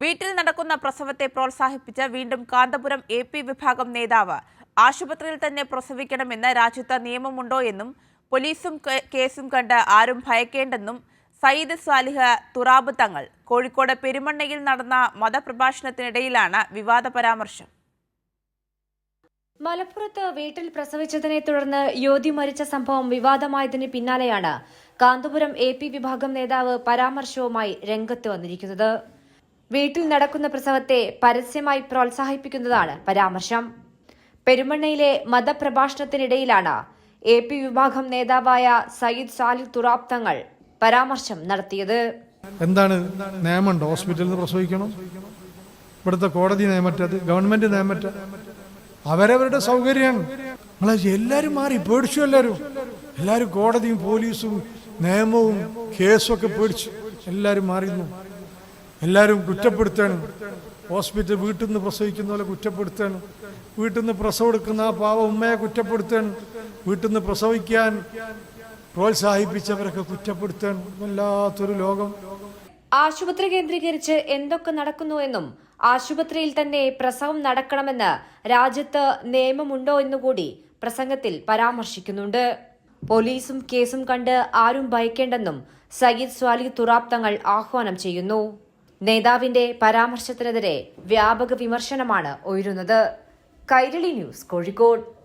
വീട്ടിൽ നടക്കുന്ന പ്രസവത്തെ പ്രോത്സാഹിപ്പിച്ച് വീണ്ടും കാന്തപുരം എ പി വിഭാഗം നേതാവ് ആശുപത്രിയിൽ തന്നെ പ്രസവിക്കണമെന്ന് രാജ്യത്ത് നിയമമുണ്ടോ എന്നും പോലീസും കേസും കണ്ട് ആരും ഭയക്കേണ്ടെന്നും സയ്യിദ് സാലിഹ് തുറാബ് തങ്ങൾ കോഴിക്കോട് പെരുമണ്ണയിൽ നടന്ന മതപ്രഭാഷണത്തിനിടയിലാണ് വിവാദ പരാമർശം. മലപ്പുറത്ത് വീട്ടിൽ പ്രസവിച്ചതിനെ തുടർന്ന് യോധി മരിച്ച സംഭവം വിവാദമായതിന് പിന്നാലെയാണ് കാന്തപുരം എ വിഭാഗം നേതാവ് പരാമർശവുമായി രംഗത്ത് വന്നിരിക്കുന്നത്. വീട്ടിൽ നടക്കുന്ന പ്രസവത്തെ പരസ്യമായി പ്രോത്സാഹിപ്പിക്കുന്നതാണ് പരാമർശം. പെരുമണ്ണയിലെ മതപ്രഭാഷണത്തിനിടയിലാണ് എ പി വിഭാഗം നേതാവായ സയ്യിദ് സാലിഹ് തുറാബ് തങ്ങൾ പരാമർശം നടത്തിയത്. എന്താണ് നിയമമുണ്ട്? ഹോസ്പിറ്റലിൽ നിന്ന് പ്രസവിക്കണം? ഇവിടുത്തെ കോടതി നിയമറ്റത് ഗവൺമെന്റ് നിയമറ്റ അവരവരുടെ സൗകര്യമാണ് നമ്മളെ എല്ലാവരും മാറി. പേടിച്ചു എല്ലാരും. എല്ലാരും കോടതിയും പോലീസും നിയമവും കേസും ഒക്കെ പേടിച്ചു എല്ലാരും മാറിയിരുന്നു എല്ലാവരും കുറ്റപ്പെടുത്തണം. ഹോസ്പിറ്റൽ വീട്ടിൽ നിന്ന് പ്രസവിക്കുന്ന പോലെ കുറ്റപ്പെടുത്തണം. വീട്ടിൽ നിന്ന് പ്രസവം എടുക്കുന്ന ആ പാവ ഉമ്മയെ കുറ്റപ്പെടുത്തണം. വീട്ടിൽ നിന്ന് പ്രസവിക്കാൻ പ്രോത്സാഹിപ്പിച്ചവരൊക്കെ കുറ്റപ്പെടുത്തണം. വല്ലാത്തൊരു ലോകം. ആശുപത്രി കേന്ദ്രീകരിച്ച് എന്തൊക്കെ നടക്കുന്നു എന്നും ആശുപത്രിയിൽ തന്നെ പ്രസവം നടക്കണമെന്ന് രാജ്യത്ത് നിയമമുണ്ടോ എന്നുകൂടി പ്രസംഗത്തിൽ പരാമർശിക്കുന്നുണ്ട്. പോലീസും കേസും കണ്ട് ആരും ഭയക്കേണ്ടെന്നും സയ്യിദ് സ്വാലി തുറാപ്തങ്ങൾ ആഹ്വാനം ചെയ്യുന്നു. നേതാവിന്റെ പരാമർശത്തിനെതിരെ വ്യാപക വിമർശനമാണ് ഉയരുന്നത്. കൈരളി ന്യൂസ് കോഴിക്കോട്.